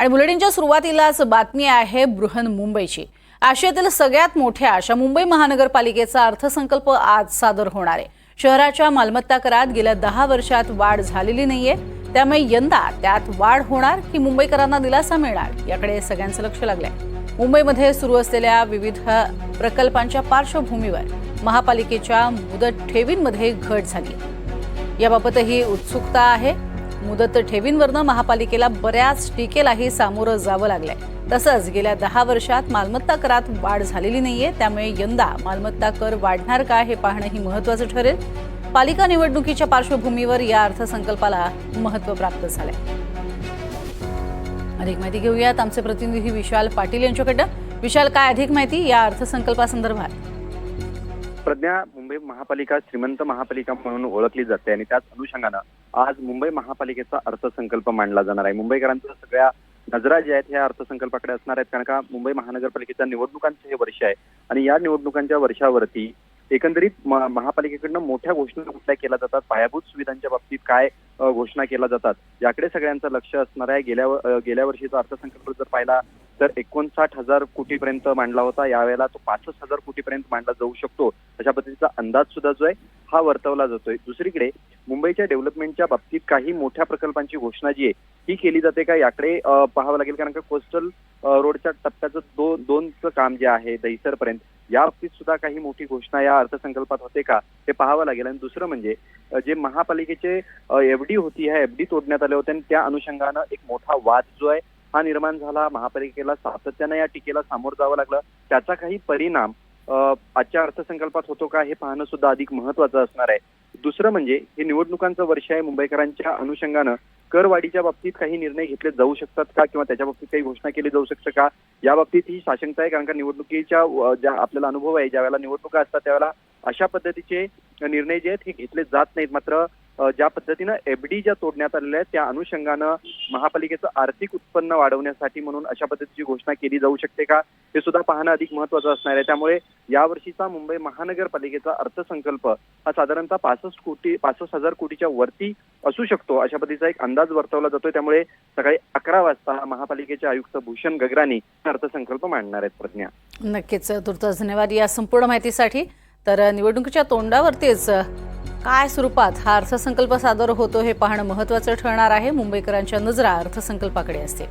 आणि बुलेटिनच्या सुरुवातीलाच बातमी आहे बृहन मुंबईची. आशियातील सगळ्यात मोठ्या अशा मुंबई महानगरपालिकेचा अर्थसंकल्प आज सादर होणार आहे. शहराच्या मालमत्ता करात गेल्या दहा वर्षात वाढ झालेली नाहीये. त्यामुळे यंदा त्यात वाढ होणार की मुंबईकरांना दिलासा मिळणार याकडे सगळ्यांचं लक्ष लागलंय. मुंबईमध्ये सुरू असलेल्या विविध प्रकल्पांच्या पार्श्वभूमीवर महापालिकेच्या मुदत ठेवींमध्ये घट झाली याबाबतही उत्सुकता आहे. मुदत ठेवींवरनं महापालिकेला बऱ्याच टीकेलाही सामोरं जावं लागलंय. तसंच गेल्या दहा वर्षात मालमत्ता करात वाढ झालेली नाहीये त्यामुळे यंदा मालमत्ता कर वाढणार का हे पाहणंही महत्वाचं ठरेल. पालिका निवडणुकीच्या पार्श्वभूमीवर या अर्थसंकल्पाला महत्त्व प्राप्त झालंय. अधिक माहिती घेऊयात. आमचे प्रतिनिधी विशाल पाटील यांच्याकडं विशाल काय अधिक माहिती या अर्थसंकल्पासंदर्भात? प्रज्ञा मुंबई महापालिका श्रीमंत महापालिका म्हणून ओळखली जाते आणि त्याच अनुषंगानं आज मुंबई महापालिकेचा अर्थसंकल्प मांडला जाणार आहे. मुंबईकरांच्या सगळ्या नजरा ज्या आहेत ह्या अर्थसंकल्पाकडे असणार आहेत. कारण का मुंबई महानगरपालिकेच्या निवडणुकांचं हे वर्ष आहे. आणि या निवडणुकांच्या वर्षावरती एकंदरीत महापालिकेकडनं मोठ्या घोषणा कुठल्या केल्या जातात? पायाभूत सुविधांच्या बाबतीत काय घोषणा केल्या जातात? याकडे सगळ्यांचं लक्ष असणार आहे. गेल्या गेल्या वर्षीचा अर्थसंकल्प जर पाहिला तर एकोणसाठ हजार कोटीपर्यंत मांडला होता. यावेळेला तो पासष्ट हजार कोटीपर्यंत मांडला जाऊ शकतो. अशा पद्धतीचा अंदाज सुद्धा जो आहे हा वर्तवला जातोय. दुसरीकडे मुंबईच्या डेव्हलपमेंटच्या बाबतीत काही मोठ्या प्रकल्पांची घोषणा जी आहे ही केली जाते का? याकडे पाहावं लागेल. कारण का कोस्टल रोडच्या टप्प्याचं दोन दोनचं काम जे आहे दहिसरपर्यंत या बाबतीत सुद्धा काही मोठी घोषणा या अर्थसंकल्पात होते का? ते पाहावं लागेल. आणि दुसरं म्हणजे जे महापालिकेचे एफ डी होती ह्या एफ डी तोडण्यात आले होते आणि त्या अनुषंगानं एक मोठा वाद जो आहे हा निर्माण झाला महापालिकेला सातत्यानं या टीकेला सामोरं जावं लागलं. त्याचा काही परिणाम आजच्या अर्थसंकल्पात होतो का हे पाहणं सुद्धा अधिक महत्वाचं असणार आहे. दुसरं म्हणजे हे निवडणुकांचं वर्ष आहे मुंबईकरांच्या अनुषंगानं. करवाढीच्या बाबतीत काही निर्णय घेतले जाऊ शकतात का किंवा त्याच्या बाबतीत काही घोषणा केली जाऊ शकते का? या बाबतीत ही साशंकता आहे कारण का निवडणुकीच्या ज्या आपल्याला अनुभव आहे ज्या वेळेला निवडणुका असतात त्यावेळेला अशा पद्धतीचे निर्णय जे आहेत हे घेतले जात नाहीत. मात्र ज्या पद्धतीनं एफडी ज्या तोडण्यात आलेल्या आहेत त्या अनुषंगानं महापालिकेचं आर्थिक उत्पन्न वाढवण्यासाठी म्हणून अशा पद्धतीची घोषणा केली जाऊ शकते का हे सुद्धा पाहणं अधिक महत्वाचं असणार आहे. त्यामुळे यावर्षीचा मुंबई महानगरपालिकेचा अर्थसंकल्प हा साधारणतः पासष्ट कोटी पासष्ट हजार कोटीच्या वरती असू शकतो अशा पद्धतीचा एक अंदाज वर्तवला जातोय. त्यामुळे सकाळी अकरा वाजता महापालिकेचे आयुक्त भूषण गगरानी अर्थसंकल्प मांडणार आहेत प्रज्ञा. नक्कीच तुर्तास धन्यवाद या संपूर्ण माहितीसाठी. तर निवडणुकीच्या तोंडावरतीच काय स्वरूपात हा अर्थसंकल्प सादर होतो हे पाहणं महत्त्वाचं ठरणार आहे. मुंबईकरांच्या नजरा अर्थसंकल्पाकडे असतील.